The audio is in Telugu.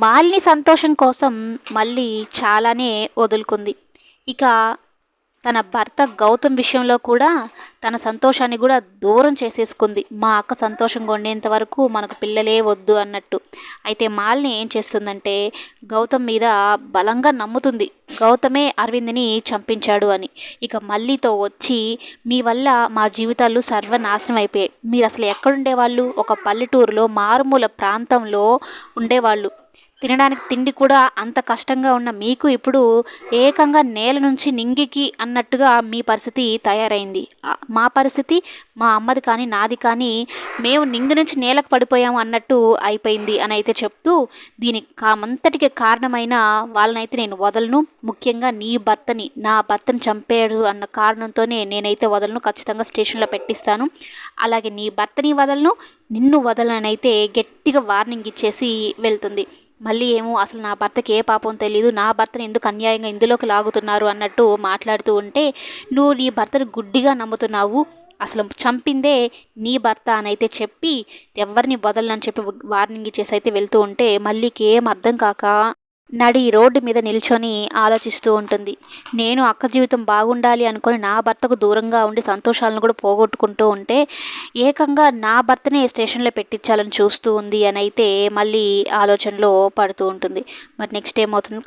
మాలిని సంతోషం కోసం మళ్ళీ చాలానే వదులుకుంది. ఇక తన భర్త గౌతమ్ విషయంలో కూడా తన సంతోషాన్ని కూడా దూరం చేసేసుకుంది. మా అక్క సంతోషంగా ఉండేంత వరకు మనకు పిల్లలే వద్దు అన్నట్టు. అయితే మాలిని ఏం చేస్తుందంటే గౌతమ్ మీద బలంగా నమ్ముతుంది. గౌతమే అరవింద్ని చంపించాడు అని. ఇక మళ్ళీతో వచ్చి మీ వల్ల మా జీవితాలు సర్వనాశనం అయిపోయాయి. మీరు అసలు ఎక్కడుండేవాళ్ళు? ఒక పల్లెటూరులో మారుమూల ప్రాంతంలో ఉండేవాళ్ళు. తినడానికి తిండి కూడా అంత కష్టంగా ఉన్న మీకు ఇప్పుడు ఏకంగా నేల నుంచి నింగికి అన్నట్టుగా మీ పరిస్థితి తయారైంది. మా పరిస్థితి మా అమ్మది కానీ నాది కానీ మేము నింగి నుంచి నేలకు పడిపోయాము అన్నట్టు అయిపోయింది అని అయితే చెప్తూ దీనికి కామంతటికి కారణమైన వాళ్ళనైతే నేను వదలను. ముఖ్యంగా నీ భర్తని నా భర్తని చంపాడు అన్న కారణంతోనే నేనైతే వదలను. ఖచ్చితంగా స్టేషన్లో పెట్టిస్తాను. అలాగే నీ భర్తని వదలను నిన్ను వదలనైతే గట్టిగా వార్నింగ్ ఇచ్చేసి వెళ్తుంది. మళ్ళీ ఏమో అసలు నా భర్తకి ఏ పాపం తెలియదు నా భర్తను ఎందుకు అన్యాయంగా ఇందులోకి లాగుతున్నారు అన్నట్టు మాట్లాడుతూ ఉంటే నువ్వు నీ భర్తను గుడ్డిగా నమ్ముతున్నావు. అసలు చంపిందే నీ భర్త అని అయితే చెప్పి ఎవరిని వదలనని చెప్పి వార్నింగ్ ఇచ్చేసి అయితే వెళ్తూ ఉంటే మళ్ళీకి ఏం అర్థం కాక నడి రోడ్డు మీద నిల్చొని ఆలోచిస్తూ ఉంటుంది. నేను అక్క జీవితం బాగుండాలి అనుకొని నా భర్తకు దూరంగా ఉండి సంతోషాలను కూడా పోగొట్టుకుంటూ ఉంటే ఏకంగా నా భర్తనే స్టేషన్లో పెట్టించాలని చూస్తూ ఉంది అని అయితే మళ్ళీ ఆలోచనలో పడుతూ ఉంటుంది. మరి నెక్స్ట్ ఏమవుతుంది?